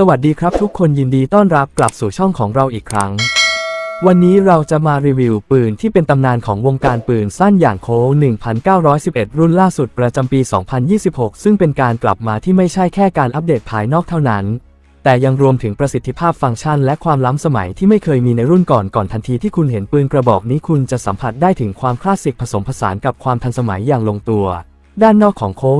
สวัสดีครับทุกคนยินดีต้อนรับกลับสู่ช่องของเราอีกครั้ง วันนี้เราจะมารีวิวปืนที่เป็นตำนานของวงการปืนสั้นอย่างโค้1911 รุ่นล่าสุดประจำปี 2026 ซึ่งเป็นการกลับมาที่ไม่ใช่แค่การอัปเดตภายนอกเท่านั้น แต่ยังรวมถึงประสิทธิภาพฟังก์ชันและความล้ำสมัยที่ไม่เคยมีในรุ่นก่อนก่อนทันทีที่คุณเห็นปืนกระบอกนี้คุณจะสัมผัสได้ถึงความคลาสสิกผสมผสานกับความทันสมัยอย่างลงตัว ด้านนอกของโค้ง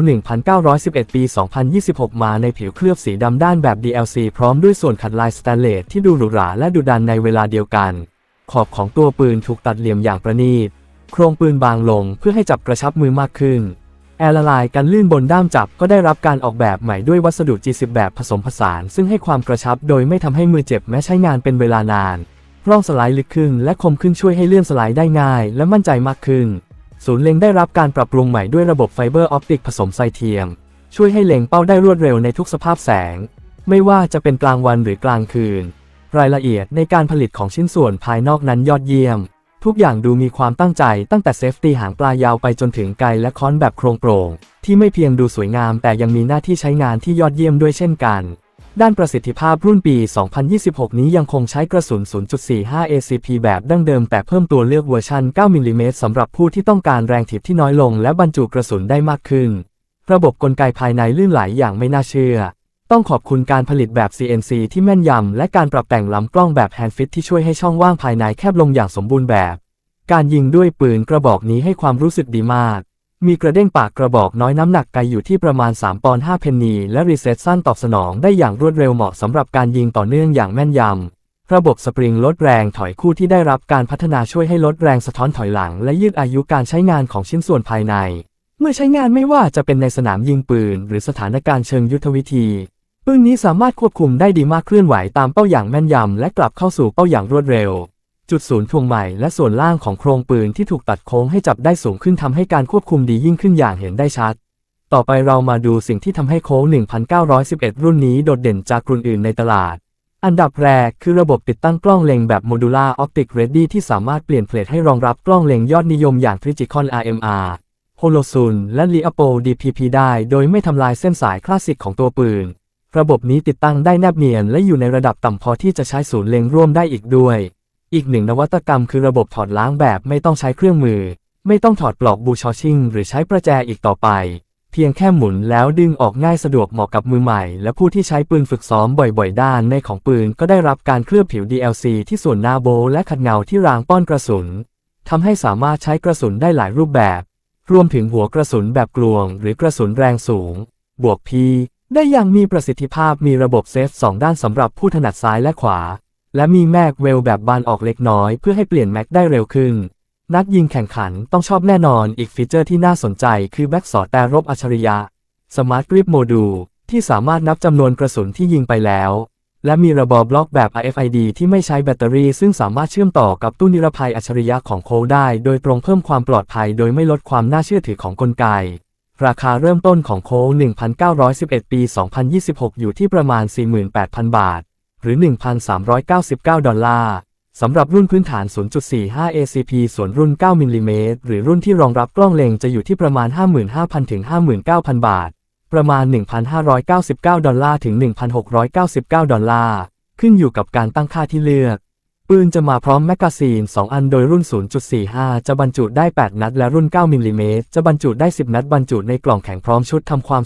1911 ปี 2026 มาในผิวเคลือบสีดำด้านแบบ DLC พร้อมด้วยส่วนขัดลายสแตนเลสที่ดูหรูหราและดุดันในเวลาเดียวกัน ขอบของตัวปืนถูกตัดเหลี่ยมอย่างประณีต โครงปืนบางลงเพื่อให้จับกระชับมือมากขึ้น แอร์ละลายกันลื่นบนด้ามจับก็ได้รับการออกแบบใหม่ด้วยวัสดุ G10 แบบผสมผสาน ซึ่งให้ความกระชับโดยไม่ทำให้มือเจ็บแม้ใช้งานเป็นเวลานาน ร่องสไลด์ลึกขึ้นและคมขึ้นช่วยให้เลื่อนสไลด์ได้ง่าย และมั่นใจมากขึ้น ศูนย์เล็งได้รับการปรับปรุงใหม่ด้วยระบบไฟเบอร์ออปติกผสมไซเทียม ช่วยให้เล็งเป้าได้รวดเร็วในทุกสภาพแสง ไม่ว่าจะเป็นกลางวันหรือกลางคืน รายละเอียดในการผลิตของชิ้นส่วนภายนอกนั้นยอดเยี่ยม ทุกอย่างดูมีความตั้งใจตั้งแต่เซฟตี้หางปลายาวไปจนถึงไกลและค้อนแบบโครงโปร่งที่ไม่เพียงดูสวยงามแต่ยังมีหน้าที่ใช้งานที่ยอดเยี่ยมด้วยเช่นกัน ด้านประสิทธิภาพรุ่นปี 2026 นี้ยังคงใช้กระสุน 0.45 ACP แบบดั้งเดิม แต่เพิ่มตัวเลือกเวอร์ชัน 9 มิลลิเมตรสำหรับผู้ที่ต้องการแรงถีบที่น้อยลง และบรรจุกระสุนได้มากขึ้น ระบบกลไกภายในลื่นไหลอย่างไม่น่าเชื่อ ต้องขอบคุณการผลิตแบบ CNC ที่แม่นยำ และการปรับแต่งลำกล้องแบบแฮนด์ฟิตที่ช่วยให้ช่องว่างภายในแคบลงอย่างสมบูรณ์แบบ การยิงด้วยปืนกระบอกนี้ให้ความรู้สึกดีมาก มีกระเด้งปากกระบอกน้อยน้ำหนักไกลอยู่ที่ประมาณ 3 ปอนด์5เพนนี และรีเซ็ตสั้นตอบสนองได้อย่างรวดเร็วเหมาะสำหรับการยิงต่อเนื่องอย่างแม่นยำ ระบบสปริงลดแรงถอยคู่ที่ได้รับการพัฒนาช่วยให้ลดแรงสะท้อนถอยหลัง และยืดอายุการใช้งานของชิ้นส่วนภายใน เมื่อใช้งานไม่ว่าจะเป็นในสนามยิงปืน หรือสถานการณ์เชิงยุทธวิธีปืนนี้สามารถควบคุมได้ดีมากเคลื่อนไหวตามเป้าอย่างแม่นยำและกลับเข้าสู่เป้าอย่างรวดเร็ว จุดศูนย์ถ่วงใหม่และส่วนล่างของโครงปืนที่ถูกตัดโค้งให้จับได้สูงขึ้นทำให้การควบคุมดียิ่งขึ้นอย่างเห็นได้ชัด ต่อไปเรามาดูสิ่งที่ทำให้โค้ง 1911 รุ่นนี้โดดเด่นจากรุ่นอื่นในตลาด อันดับแรกคือระบบติดตั้งกล้องเล็งแบบโมดูล่าออปติกเรดดี้ที่สามารถเปลี่ยนเพลทให้รองรับกล้องเล็งยอดนิยมอย่าง Trijicon RMR h o l o s u n และ l i a p o DPP ได้โดยไม่ทำลายเส้นสายคลาสสิกของตัวปืน ระบบนี้ติดตั้งได้แนบเนียนและอยู่ในระดับต่ำพอที่จะใช้ศูนย์เล็งร่วมได้อีกด้วย อีกหนึ่งนวัตกรรมคือระบบถอดล้างแบบไม่ต้องใช้เครื่องมือ ไม่ต้องถอดปลอกบูชอชิ่งหรือใช้ประแจอีกต่อไป เพียงแค่หมุนแล้วดึงออกง่ายสะดวกเหมาะกับมือใหม่ และผู้ที่ใช้ปืนฝึกซ้อมบ่อยๆ ด้านในของปืนก็ได้รับการเคลือบผิว DLC ที่ส่วนหน้าโบและขัดเงาที่รางป้อนกระสุนทำให้สามารถใช้กระสุนได้หลายรูปแบบ รวมถึงหัวกระสุนแบบกลวง หรือกระสุนแรงสูง บวกพีได้อย่างมีประสิทธิภาพมีระบบเซฟสองด้านสำหรับผู้ถนัดซ้ายและขวา และมีแม็กเวลแบบบานออกเล็กน้อยเพื่อให้เปลี่ยนแม็กได้เร็วขึ้น นักยิงแข่งขันต้องชอบแน่นอนอีกฟีเจอร์ที่น่าสนใจคือแบ็กสอดแต่รบอัจฉริยะสมาร์ทกริปโมดูลที่สามารถนับจำนวนกระสุนที่ยิงไปแล้ว และมีระบบบล็อกแบบ RFID ที่ไม่ใช้แบตเตอรี่ ซึ่งสามารถเชื่อมต่อกับตู้นิรภัยอัจฉริยะของโคได้ โดยตรงเพิ่มความปลอดภัย โดยไม่ลดความน่าเชื่อถือของกลไก ราคาเริ่มต้นของโค้1911 ปี 2026 อยู่ที่ประมาณ 48,000 บาท หรือ 1,399 ดอลลาร์สำหรับรุ่นพื้นฐาน 0.45 ACP ส่วนรุ่น 9 มิลลิเมตรหรือรุ่นที่รองรับกล้องเลงจะอยู่ที่ประมาณ 55,000 ถึง 59,000 บาท ประมาณ 1,599 ดอลลาร์ถึง 1,699 ดอลลาร์ ขึ้นอยู่กับการตั้งค่าที่เลือก ปืนจะมาพร้อมแมกกาซีน 2 อันโดยรุ่น 0.45 จะบรรจุได้ 8 นัด และรุ่น 9 มิลลิเมตรจะบรรจุได้ 10 นัดบรรจุในกล่องแข็งพร้อมชุดทำความ